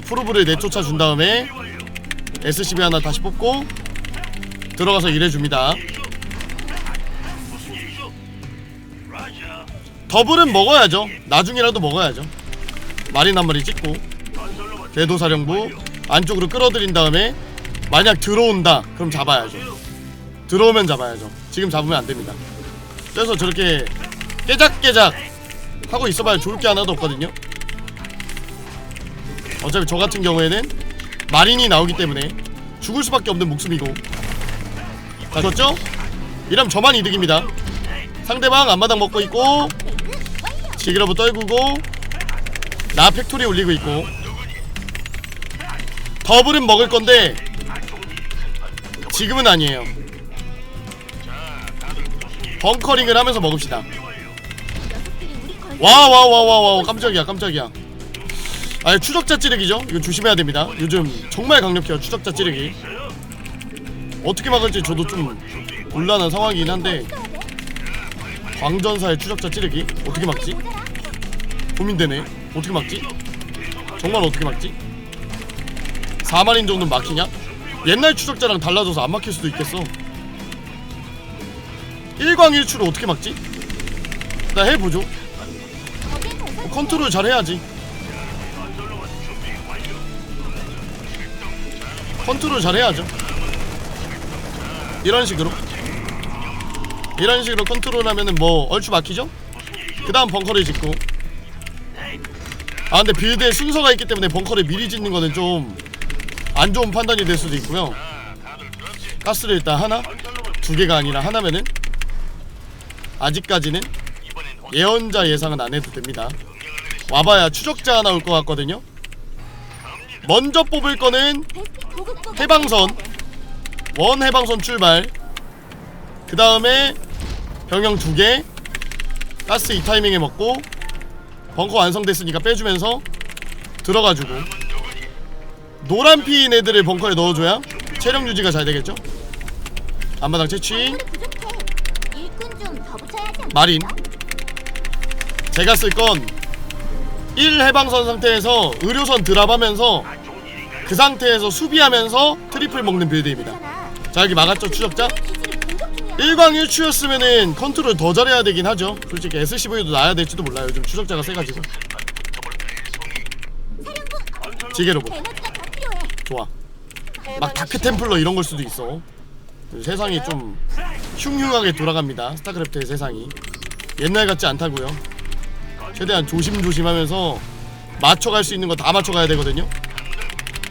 자, 프로브를 내쫓아 준 다음에 SCB 하나 다시 뽑고 들어가서 일해줍니다. 더블은 먹어야죠. 나중이라도 먹어야죠. 마린 한 마리 찍고 궤도사령부 안쪽으로 끌어들인 다음에 만약 들어온다 그럼 잡아야죠. 들어오면 잡아야죠. 지금 잡으면 안 됩니다. 그래서 저렇게 깨작깨작 하고 있어봐야 좋을 게 하나도 없거든요. 어차피 저 같은 경우에는 마린이 나오기 때문에 죽을 수밖에 없는 목숨이고. 자 졌죠? 이러면 저만 이득입니다. 상대방 앞마당 먹고 있고 지기러브 떨구고 나 팩토리 올리고 있고. 더블은 먹을 건데 지금은 아니에요. 벙커링을 하면서 먹읍시다. 와와와와와 깜짝이야 깜짝이야 아 추적자 찌르기죠 이거 조심해야 됩니다 요즘 정말 강력해요 추적자 찌르기 어떻게 막을지 저도 좀 곤란한 상황이긴 한데 광전사의 추적자 찌르기 어떻게 막지? 고민되네 어떻게 막지? 정말 어떻게 막지? 4만인 정도는 막히냐? 옛날 추적자랑 달라져서 안 막힐 수도 있겠어 1광1추를 어떻게 막지? 나 해보죠 뭐 컨트롤 잘 해야지 컨트롤 잘 해야죠. 이런 식으로. 이런 식으로 컨트롤 하면은 뭐 얼추 막히죠? 그 다음 벙커를 짓고. 아 근데 빌드에 순서가 있기 때문에 벙커를 미리 짓는 거는 좀 안 좋은 판단이 될 수도 있고요. 가스를 일단 하나 두 개가 아니라 하나면은 아직까지는 예언자 예상은 안 해도 됩니다. 와봐야 추적자 나올 것 같거든요 먼저 뽑을 거는 해방선. 원 해방선 출발. 그 다음에 병영 두개. 가스 이 타이밍에 먹고 벙커 완성됐으니까 빼주면서 들어가주고. 노란 피인 애들을 벙커에 넣어줘야 체력 유지가 잘 되겠죠? 앞마당 채취? 마린. 제가 쓸 건 1 해방선 상태에서 의료선 드랍하면서 그 상태에서 수비하면서 트리플 먹는 빌드입니다. 자 여기 막았죠 추적자? 기지를 공격 중이야. 1광 1추였으면은 컨트롤 더 잘해야 되긴 하죠. 솔직히 SCV도 나야 될지도 몰라요. 요즘 추적자가 세가지고. 더 필요해. 좋아. 막 다크 템플러 이런 걸 수도 있어. 세상이 좀 흉흉하게 돌아갑니다. 스타크래프트의 세상이. 옛날 같지 않다고요 최대한 조심조심하면서 맞춰갈 수 있는 거 다 맞춰가야 되거든요.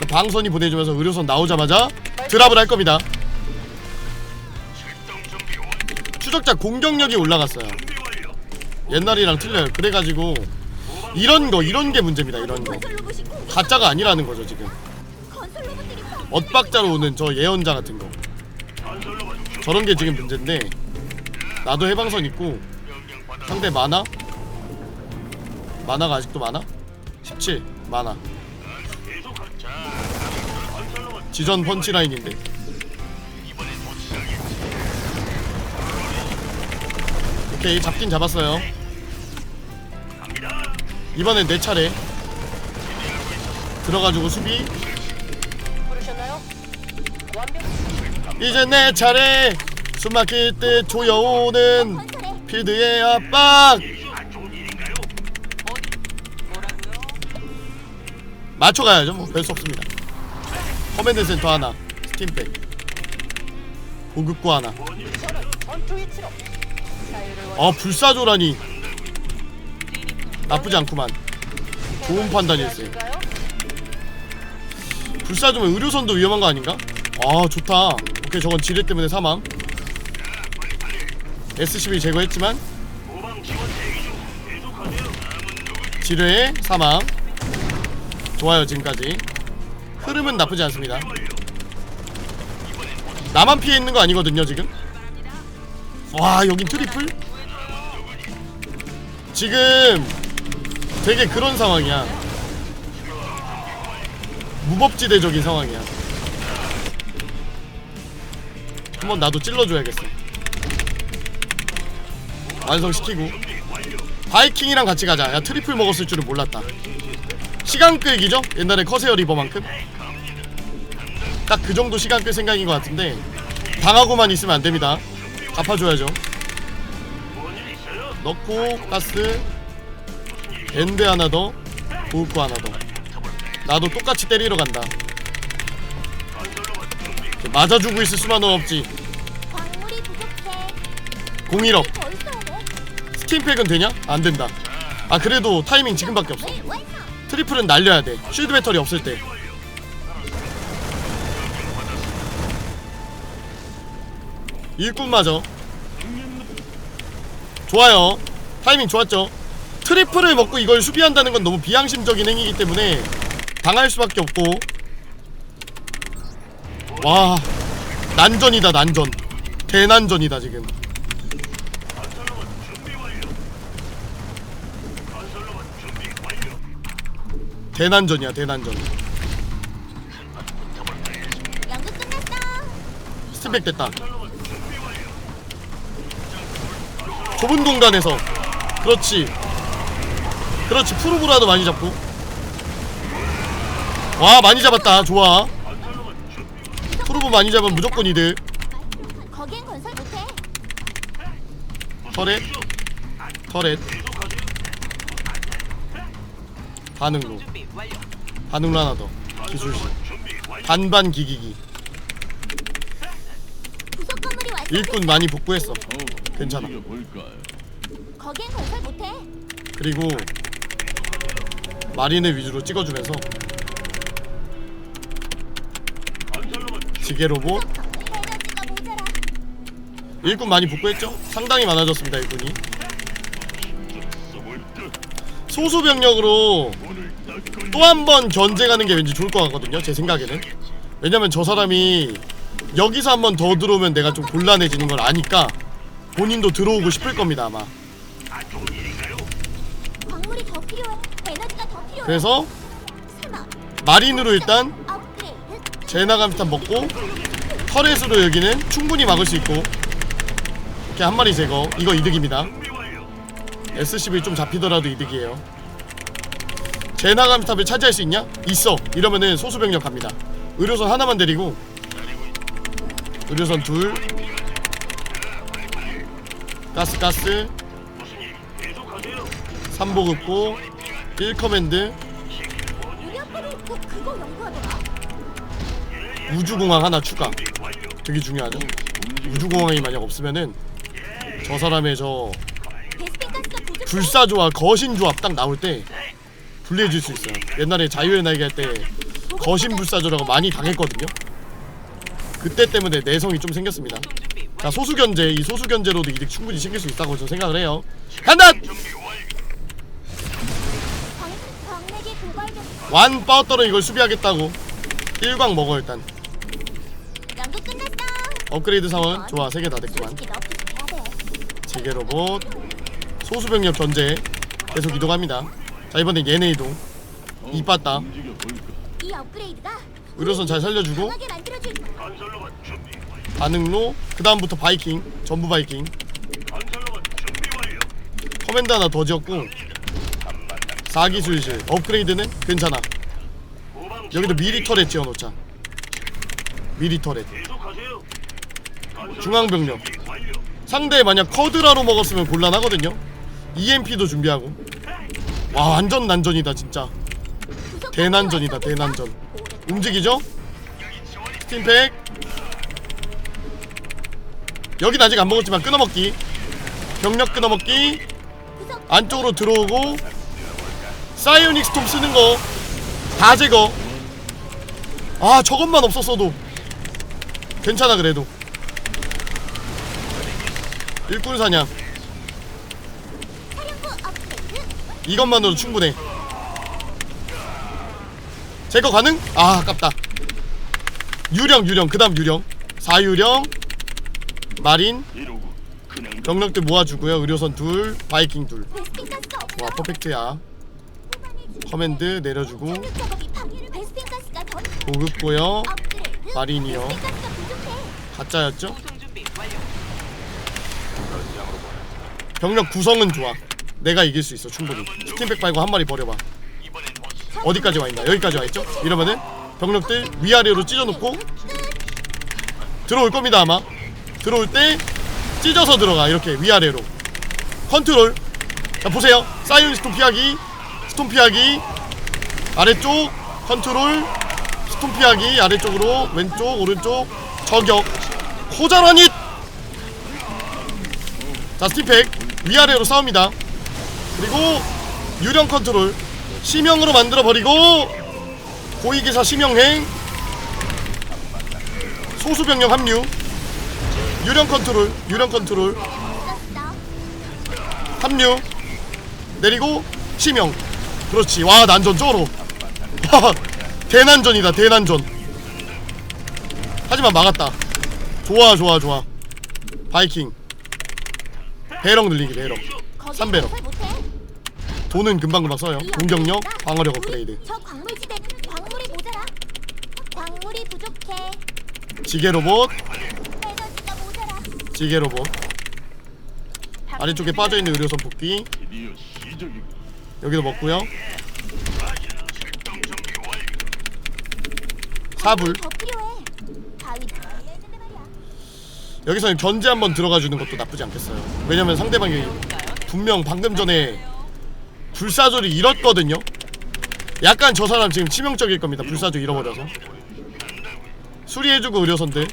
방선이 보내주면서 의료선 나오자마자 드랍을 할 겁니다. 추적자 공격력이 올라갔어요. 옛날이랑 틀려요. 그래가지고 이런 거 이런 게 문제입니다 이런 거. 가짜가 아니라는 거죠 지금. 엇박자로 오는 저 예언자 같은 거. 저런 게 지금 문제인데 나도 해방선 있고 상대 많아? 만화가 아직도 많아? 17 많아 지전 펀치라인인데. 오케이 잡긴 잡았어요. 이번엔 내 차례. 들어가지고 수비. 이제 내 차례. 숨막힐 때 조여오는. 필드의 압박 맞춰가야죠 뭐. 별 수 없습니다. 커맨드 센터 하나 스팀백. 보급구 하나. 어 불사조라니. 나쁘지 않구만. 좋은 판단이었어요. 불사조면 의료선도 위험한 거 아닌가? 아 좋다. 오케이 저건 지뢰 때문에 사망. SCB 제거했지만 지뢰의 사망 좋아요 지금까지. 흐름은 나쁘지 않습니다. 나만 피해 있는 거 아니거든요 지금? 와 여긴 트리플? 지금 되게 그런 상황이야. 무법지대적인 상황이야. 한번 나도 찔러줘야겠어. 완성시키고. 바이킹이랑 같이 가자. 야 트리플 먹었을 줄은 몰랐다 시간 끌기죠? 옛날에 커세어 리버만큼 딱 그 정도 시간 끌 생각인 것 같은데 당하고만 있으면 안 됩니다 갚아줘야죠 넣고 가스 엔드 하나 더 보호구 하나 더 나도 똑같이 때리러 간다 맞아주고 있을 수만은 없지 광물이 부족해. 01억 더 있어야 돼. 스팀팩은 되냐? 안 된다 아 그래도 타이밍 지금밖에 없어? 트리플은 날려야 돼. 쉴드 배터리 없을 때. 일꾼마저. 좋아요. 타이밍 좋았죠? 트리플을 먹고 이걸 수비한다는 건 너무 비양심적인 행위이기 때문에 당할 수밖에 없고. 와. 난전이다 난전. 대난전이다 지금 대난전이야 대난전. 연극 끝났어. 스팀백 됐다. 좁은 공간에서. 그렇지. 그렇지. 푸르브라도 많이 잡고. 와 많이 잡았다. 좋아. 푸르브 많이 잡으면 무조건 이득. 거긴 건설 못해. 터렛. 터렛. 반응로. 반응로 하나 더 기술실 반반 기기기 부속 건물이 완성. 일꾼 많이 복구했어 괜찮아 거긴 건설 못해. 그리고 마린을 위주로 찍어주면서 지게 로봇 에너지가 모자라. 일꾼 많이 복구했죠? 상당히 많아졌습니다 일꾼이 소수 병력으로 또 한번 견제가는 게 왠지 좋을 것 같거든요 제 생각에는. 왜냐면 저 사람이 여기서 한 번 더 들어오면 내가 좀 곤란해지는 걸 아니까 본인도 들어오고 싶을 겁니다 아마. 그래서 마린으로 일단. 제나감탄 먹고 터렛으로 여기는 충분히 막을 수 있고. 이렇게 한 마리 제거. 이거 이득입니다. SCV 좀 잡히더라도 이득이에요 제나감탑을 차지할 수 있냐? 있어. 이러면은 소수병력 갑니다. 의료선 하나만 데리고. 의료선 둘. 가스 가스. 3보급고. 1커맨드. 유력들이 그 그거 연구하더라. 우주공항 하나 추가. 되게 중요하죠 우주공항이 만약 없으면은 저 사람의 저. 불사조와 거신조합 딱 나올 때 불리해질 수 있어요 옛날에 자유의 날개 할 때 거신 불사조라고 많이 당했거든요 그때 때문에 내성이 좀 생겼습니다. 자 소수견제 이 소수견제로도 이득 충분히 챙길 수 있다고 저는 생각을 해요 간다! 완 빠웠더러 이걸 수비하겠다고 1광 먹어 일단. 업그레이드 사원 좋아 3개 다 됐구만. 지게 로봇 소수병력 견제 계속 이동합니다 자 이번엔 얘네 이동 이 빠따 이 업그레이드가 의료선 잘 살려주고. 강하게 만들어줄 반응로 그 다음부터 바이킹 전부 바이킹. 커맨드 하나 더 지었고 4기술실. 업그레이드는 괜찮아. 여기도 미리 터렛 지어놓자. 미리 터렛. 중앙병력. 상대 만약 커드라로 먹었으면 곤란하거든요. EMP도 준비하고 와 완전 난전이다 진짜. 대난전이다 대난전. 움직이죠? 스팀팩. 여긴 아직 안 먹었지만 끊어먹기. 병력 끊어먹기. 안쪽으로 들어오고. 사이오닉 스톰 쓰는 거. 다 제거. 아 저것만 없었어도. 괜찮아 그래도. 일꾼 사냥 사령부 업그레 이것만으로 충분해 제거 가능? 아 아깝다 유령 유령 그 다음 유령 4유령 마린 병력들 모아주고요 의료선 둘 바이킹 둘와. 퍼펙트야 커맨드 내려주고 보급고요. 마린이요. 가짜였죠? 병력 구성은 좋아 내가 이길 수 있어 충분히 스팀백 빨고 한 마리 버려봐 어디까지 와 있나? 여기까지 와 있죠? 이러면은 병력들 위아래로 찢어놓고 들어올 겁니다 아마. 들어올 때 찢어서 들어가 이렇게 위아래로 컨트롤. 자 보세요. 사이언 스톰 피하기, 스톰 피하기, 아래쪽 컨트롤, 스톰 피하기 아래쪽으로 왼쪽 오른쪽 저격 호자라니. 자 스팀팩 위아래로 싸웁니다. 그리고 유령 컨트롤. 심형으로 만들어 버리고 고위기사 심형행. 소수 병력 합류. 유령 컨트롤 유령 컨트롤. 합류. 내리고 심형. 그렇지. 와 난전 쩔어 와 대난전이다 대난전. 하지만 막았다. 좋아 좋아 좋아. 바이킹. 배럭 늘리기 배럭. 거기 삼배로. 돈은 금방금방 써요 이 공격력 방어력 업그레이드 저 광물지대 광물이 모자라. 광물이 부족해. 지게 로봇 에너지가 모자라. 지게 로봇 아래쪽에 빠져있는 의료선 복귀 여기도 먹고요 사불 더 필요해. 말이야. 여기서는 견제 한번 들어가 주는 것도 나쁘지 않겠어요 왜냐면 상대방이 분명 방금 전에 불사조를 잃었거든요. 약간 저 사람 지금 치명적일 겁니다 불사조 잃어버려서. 수리해주고 의료선들.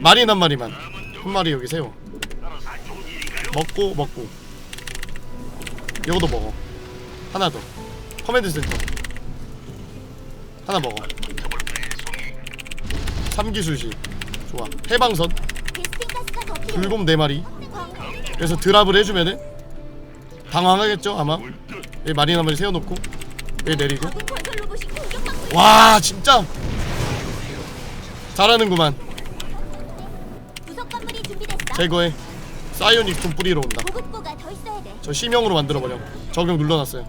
마린 한 마리만. 한 마리 여기 세워. 먹고 먹고. 이거도 먹어. 하나 더. 커맨드 센터. 하나 먹어. 삼기수시 좋아. 해방선. 불곰 4마리. 광물. 그래서 드랍을 해주면은 당황하겠죠 아마. 여기 마린 한 마리 세워놓고. 여기 내리고. 공격받고 있어. 와 진짜. 잘하는구만. 제거해 사이오닉 좀 뿌리러 온다. 저 심형으로 만들어버려. 적용 눌러놨어요.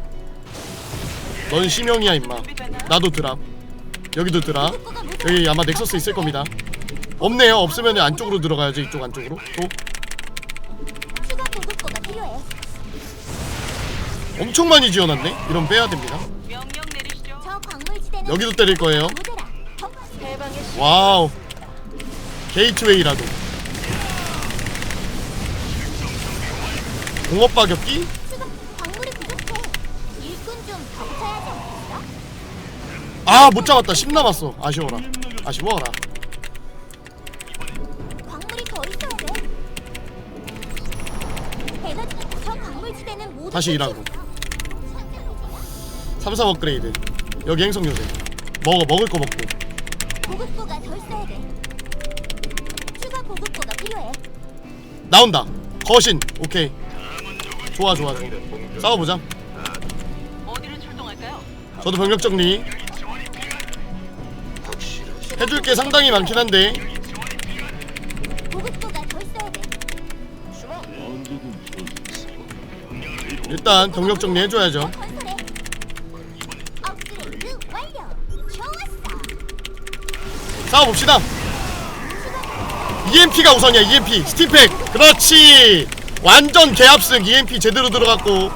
넌 심형이야 임마. 나도 드랍. 여기도 드랍. 여기 아마 넥서스 있을 겁니다. 없네요. 없으면 안쪽으로 들어가야지 이쪽 안쪽으로. 또 엄청 많이 지어놨네? 이런 빼야 됩니다. 명령 내리시죠. 저 광물지대는 여기도 때릴 거예요. 해방의 시 와우. 게이트웨이라도. 공업 파격기? 추가 광물이 부족해. 일꾼 좀더 붙여야 하지 않겠어? 아 못 잡았다. 10 남았어. 아쉬워라. 아쉬워라. 광물이 더 있어야 돼. 에너지 저 광물지대는 모두 다시 일하고 3, 3 업그레이드. 여기 행성 요새. 먹어 먹을 거 먹고. 보급고가 더 있어야 돼. 추가 보급고가 필요해. 나온다. 거신. 오케이. 좋아 좋아. 좋아 싸워보자. 어디로 출동할까요? 저도 병력 정리. 해줄 게. 상당히 많긴 한데. 보급고가 돼. 일단 병력 정리 해줘야죠. 건설 싸워봅시다. EMP가 우선이야 EMP 스팀팩. 그렇지. 완전 개합승. EMP 제대로 들어갔고.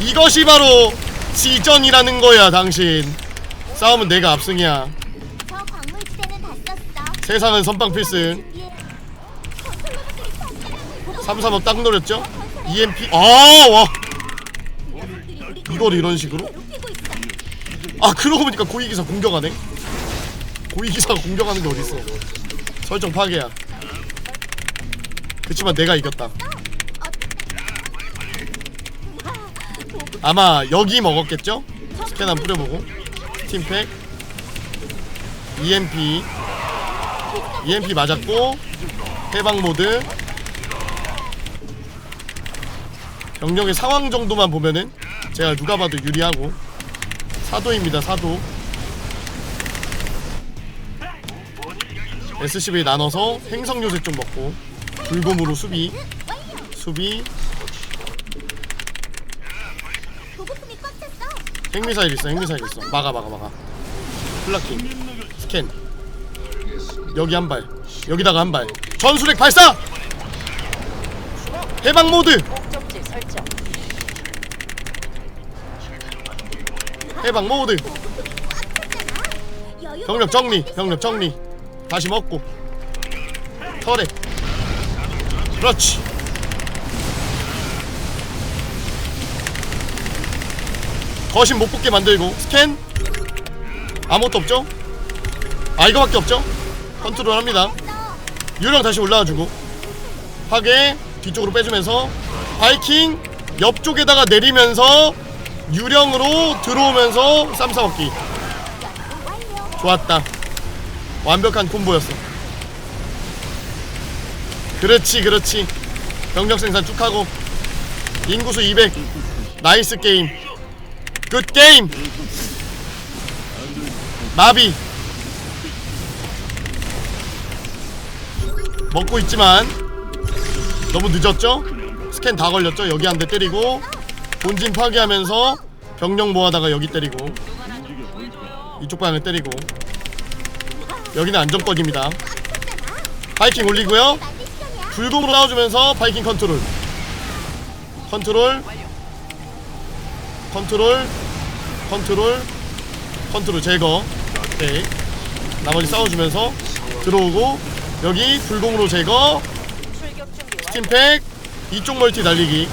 이것이 바로 시전이라는 거야 당신. 싸우면 내가 압승이야. 세상은 선빵 필승. 예. 건설 로봇들이 다335 딱 노렸죠? EMP 아와. 이걸 이런 식으로. 아 그러고 보니까 고위기사 공격하네 고위기사가 공격하는 게 어딨어. 설정 파괴야. 그치만 내가 이겼다. 아마 여기 먹었겠죠? 스캔 한번 뿌려보고. 스팀팩. EMP EMP 맞았고 해방 모드. 병력의 상황 정도만 보면은 제가 누가 봐도 유리하고. 사도입니다 사도 SCV 나눠서 행성 요새 좀 먹고 불곰으로 수비. 수비. 핵미사일 있어 핵미사일 있어. 막아 막아 막아. 플라킹 스캔. 여기 한발 여기다가 한발. 전술핵 발사! 해방 모드. 해방 모드! 병력 정리 병력 정리 다시 먹고. 털에 그렇지. 거신 못 붙게 만들고. 스캔. 아무것도 없죠? 아 이거밖에 없죠? 컨트롤 합니다. 유령 다시 올라와주고. 파괴. 뒤쪽으로 빼주면서. 바이킹. 옆쪽에다가 내리면서. 유령으로 들어오면서 쌈싸먹기. 좋았다 완벽한 콤보였어. 그렇지 그렇지. 병력 생산 쭉 하고. 인구수 200 나이스 게임. 굿 게임. 나비. 먹고 있지만 너무 늦었죠? 스캔 다 걸렸죠? 여기 한 대 때리고 본진 파괴하면서 병력 모아다가 여기 때리고 이쪽 방향을 때리고 여기는 안정권입니다. 바이킹 올리고요. 불금으로 나와주면서 바이킹 컨트롤. 컨트롤. 컨트롤. 컨트롤. 컨트롤 제거. 오케이 나머지 싸워주면서 들어오고 여기 불공으로 제거. 스팀팩. 이쪽 멀티 날리기.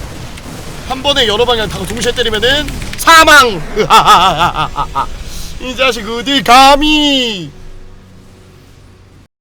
한 번에 여러 방향 다 동시에 때리면은 사망. 이 자식 어디 감히